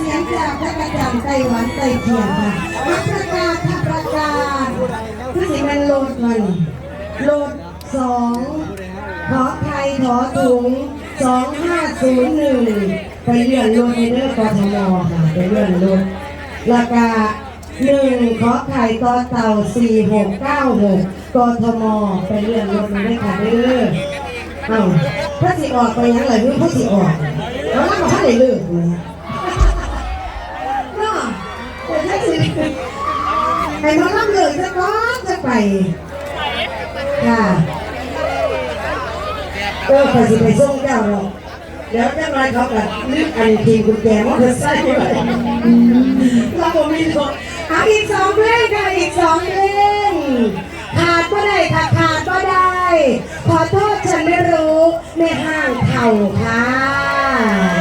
สียงจากพระประจันไต้หวันไต้เทียนค่ะมาประกาศค่ะประกาศคือสิมันโหลดมันโหลดสองขอไทยขอถุงสองห้าศูนย์หนึ่งไปเลื่อนรถในเรื่องกทมค่ะไปเลื่อนรถราคาหนึ่งขอไข่ต่อเต่าสี่หกเก้าหกกทมไปเลื่อนรถในเรื่องค่ะเด้อเอ้าพระสิออกไปยังไงเพื่อพระสิออกแล้วมันก็พระได้เลิกเลยเนา ให้มันรับเลิกซะก่อนจะไปค่ะเออไปสิไปส่งเจ้าหรอกเดี๋ยวจังไรเขาก็ลึกอันทีกุญแจมอเตอร์ไซค์ไว้เราบ่มีคนเอาอีกสองเพลงค่ะอีกสองเพลงขาดก็ได้ค่ะขาดก็ได้ ขอโทษฉันไม่รู้ในห้างเข่าค่ะ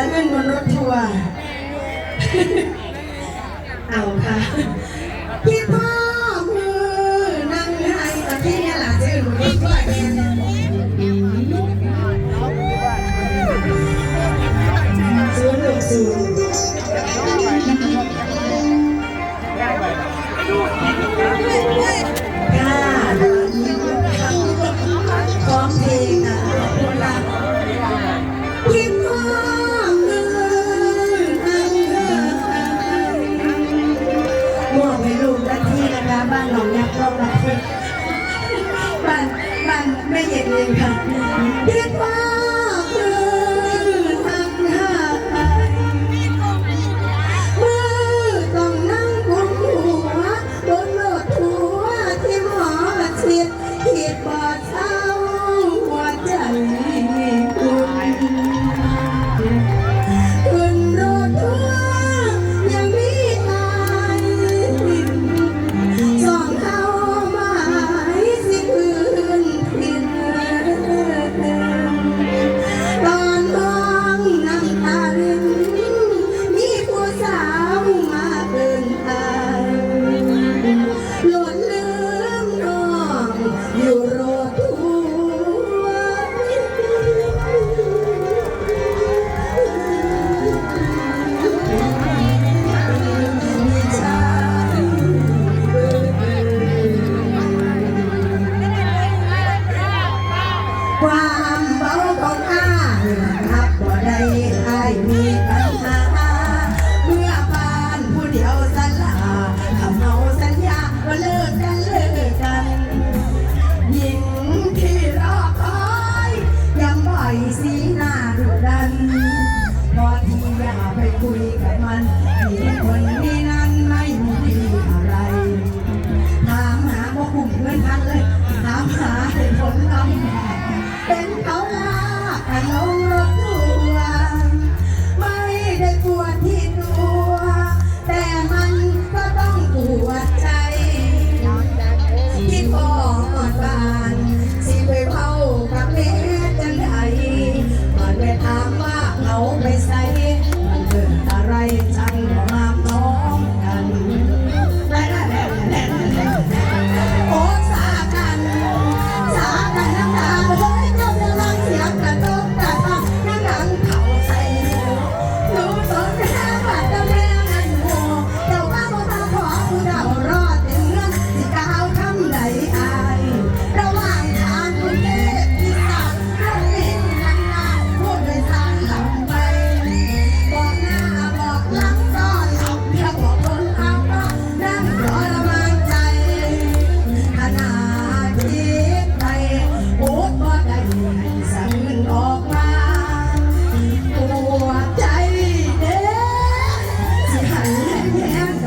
ฉันเป็นบนรถทัวร์เอาค่ะ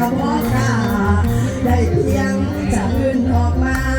กับพ่อข้าได้เพียงจะยืนออกมา